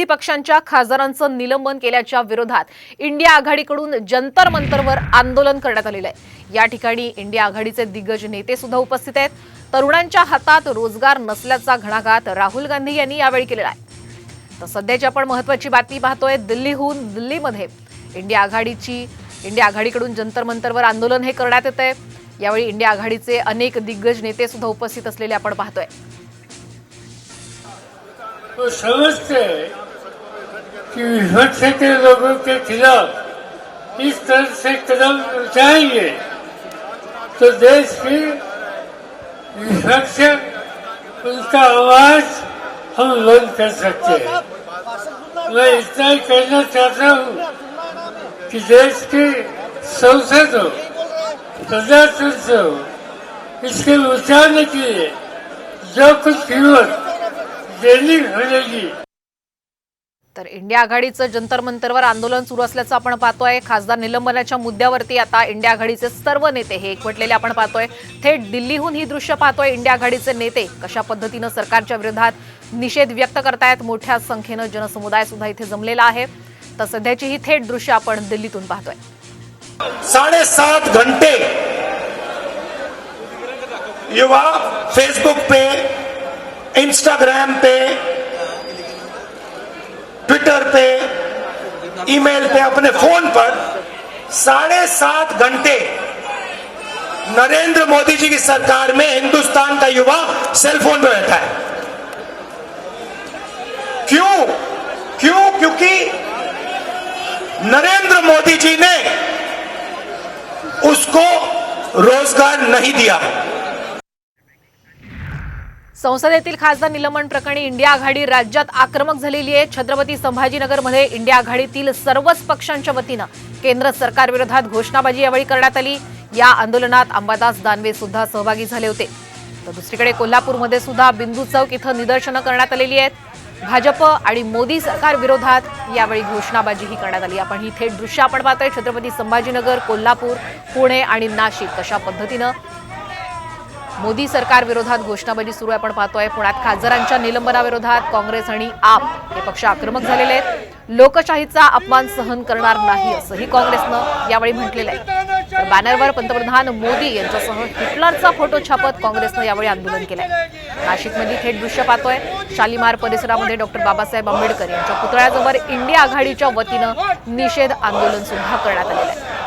विरोधी पक्षांच्या खासदारांचं निलंबन केल्याच्या विरोधात इंडिया आघाडीकडून जंतर मंतरवर आंदोलन करण्यात आलेलं आहे. या ठिकाणी इंडिया आघाडीचे दिग्गज नेते सुद्धा उपस्थित आहेत. तरुणांच्या हातात रोजगार नसल्याचा घणाघात राहुल गांधी यांनी यावेळी केलेला आहे. तर सध्याची आपण महत्वाची बातमी पाहतोय दिल्लीहून दिल्लीमध्ये इंडिया आघाडीची इंडिया आघाडीकडून जंतर मंतरवर आंदोलन हे करण्यात येत आहे. यावेळी इंडिया आघाडीचे अनेक दिग्गज नेते सुद्धा उपस्थित असलेले आपण पाहतोय. तो समझते कि विपक्ष के लोगों के खिलाफ इस तरह से कदम उठाएंगे। तो देश की विपक्ष उनका आवाज हम बंद कर सकते हैं। मैं इतना ही कहना चाहता हूँ कि देश की संसद हो प्रजातंत्र हो इसके बचाने के लिए जो कुछ कीमत हो, देनी पड़ेगी तर इंडिया आघाडीचं जंतर मंतरवर आंदोलन सुरू असल्याचं आपण पाहतोय. खासदार निलंबनाच्या मुद्द्यावरती आता इंडिया आघाडीचे सर्व नेते हे एकवटलेले आपण पाहतोय. थेट दिल्लीहून ही दृश्य पाहतोय इंडिया आघाडीचे नेते कशा पद्धतीनं सरकारच्या विरोधात निषेध व्यक्त करतायत मोठ्या संख्येनं जनसमुदाय सुद्धा इथे जमलेला आहे. तर सध्याची ही थेट दृश्य आपण दिल्लीतून पाहतोय. साडेसात घंटे युवा फेसबुक पे इंस्टाग्राम पे ट्विटर पे, ईमेल पे, अपने फ़ोन पर साढ़े सात घंटे नरेंद्र मोदी जी की सरकार में हिंदुस्तान का युवा सेलफोन में बैठा है। क्यों? क्यों? क्योंकि नरेंद्र मोदी जी ने उसको रोज़गार नहीं दिया। संसदेतील खासदार निलंबन प्रकरणी इंडिया आघाडी राज्यात आक्रमक झालेली आहे. छत्रपती संभाजीनगरमध्ये इंडिया आघाडीतील सर्वच पक्षांच्या वतीनं केंद्र सरकारविरोधात घोषणाबाजी यावेळी करण्यात आली. या आंदोलनात अंबादास दानवे सुद्धा सहभागी झाले होते. तर दुसरीकडे कोल्हापूरमध्ये सुद्धा बिंदू चौक इथं निदर्शनं करण्यात आलेली आहेत. भाजप आणि मोदी सरकार विरोधात यावेळी घोषणाबाजीही करण्यात आली. आपण ही थेट दृश्य आपण पाहतोय. छत्रपती संभाजीनगर कोल्हापूर पुणे आणि नाशिक कशा पद्धतीनं मोदी सरकार विरोधात घोषणाबाजी सुरू आहे. आपण पाहतोय पुण्यात खासदारांच्या निलंबनाविरोधात काँग्रेस आणि आप हे पक्ष आक्रमक झालेले आहेत. लोकशाहीचा अपमान सहन करणार नाही असंही काँग्रेसनं यावेळी म्हटलेलं आहे. तर बॅनरवर पंतप्रधान मोदी यांच्यासह हिटलरचा फोटो छापत काँग्रेसनं यावेळी आंदोलन केलंय. नाशिकमध्ये थेट दृश्य पाहतोय. शालिमार परिसरामध्ये डॉक्टर बाबासाहेब आंबेडकर यांच्या पुतळ्याजवळ इंडिया आघाडीच्या वतीनं निषेध आंदोलन सुद्धा करण्यात आलेलं आहे.